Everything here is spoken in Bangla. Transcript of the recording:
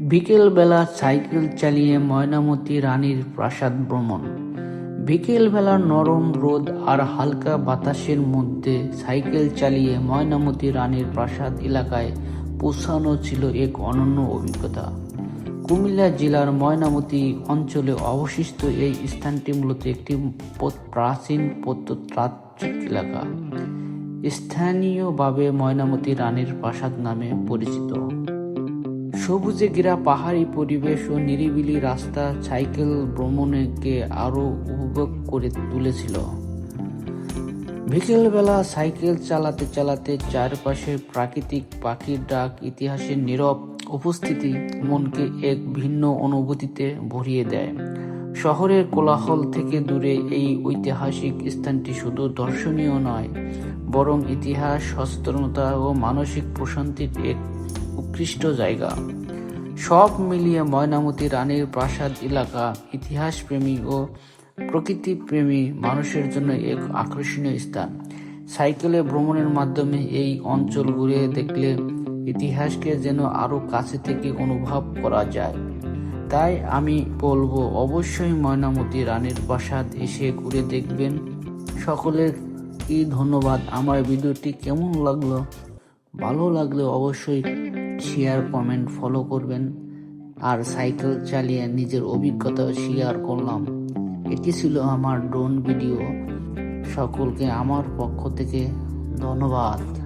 বিকেলবেলা সাইকেল চালিয়ে ময়নামতি রানীর প্রাসাদ ভ্রমণ। বিকেলবেলা নরম রোদ আর হালকা বাতাসের মধ্যে সাইকেল চালিয়ে ময়নামতি রানীর প্রাসাদ এলাকায় পৌঁছানো ছিল এক অনন্য অভিজ্ঞতা। কুমিল্লা জেলার ময়নামতি অঞ্চলে অবশিষ্ট এই স্থানটি মূলত একটি প্রাচীন প্রত্নতাত্ত্বিক এলাকা। স্থানীয়ভাবে ময়নামতি রানীর প্রাসাদ নামে পরিচিত। সবুজে ঘেরা পাহাড়ি পরিবেশ ও নিরিবিলি রাস্তা সাইকেল ভ্রমণকে আরও উপভোগ করে তুলেছিল। বিকেলবেলা সাইকেল চালাতে চালাতে চারপাশে প্রাকৃতিক পাখির ডাক, ইতিহাসের নীরব উপস্থিতি মনকে এক ভিন্ন অনুভূতিতে ভরিয়ে দেয়। শহরের কোলাহল থেকে দূরে এই ঐতিহাসিক স্থানটি শুধু দর্শনীয় নয়, বরং ইতিহাস, সচেতনতা ও মানসিক প্রশান্তির এক উৎকৃষ্ট জায়গা। সব মিলিয়ে ময়নামতি রানীর প্রাসাদ এলাকা ইতিহাসপ্রেমী ও প্রকৃতিপ্রেমী মানুষের জন্য এক আকর্ষণীয় স্থান। সাইকেলে ভ্রমণের মাধ্যমে এই অঞ্চল ঘুরে দেখলে ইতিহাসকে যেন আরও কাছে থেকে অনুভব করা যায়। তাই আমি বলব, অবশ্যই ময়নামতি রানীর প্রাসাদ এসে ঘুরে দেখবেন। সকলের কি ধন্যবাদ, আমার ভিডিওটি কেমন লাগল? ভালো লাগলে অবশ্যই শেয়ার কমেন্ট ফলো করবেন। আর সাইকেল চালিয়ে নিজের অভিজ্ঞতা শেয়ার করলাম। এটি ছিল আমার ড্রোন ভিডিও সকলকে আমার পক্ষ থেকে ধন্যবাদ।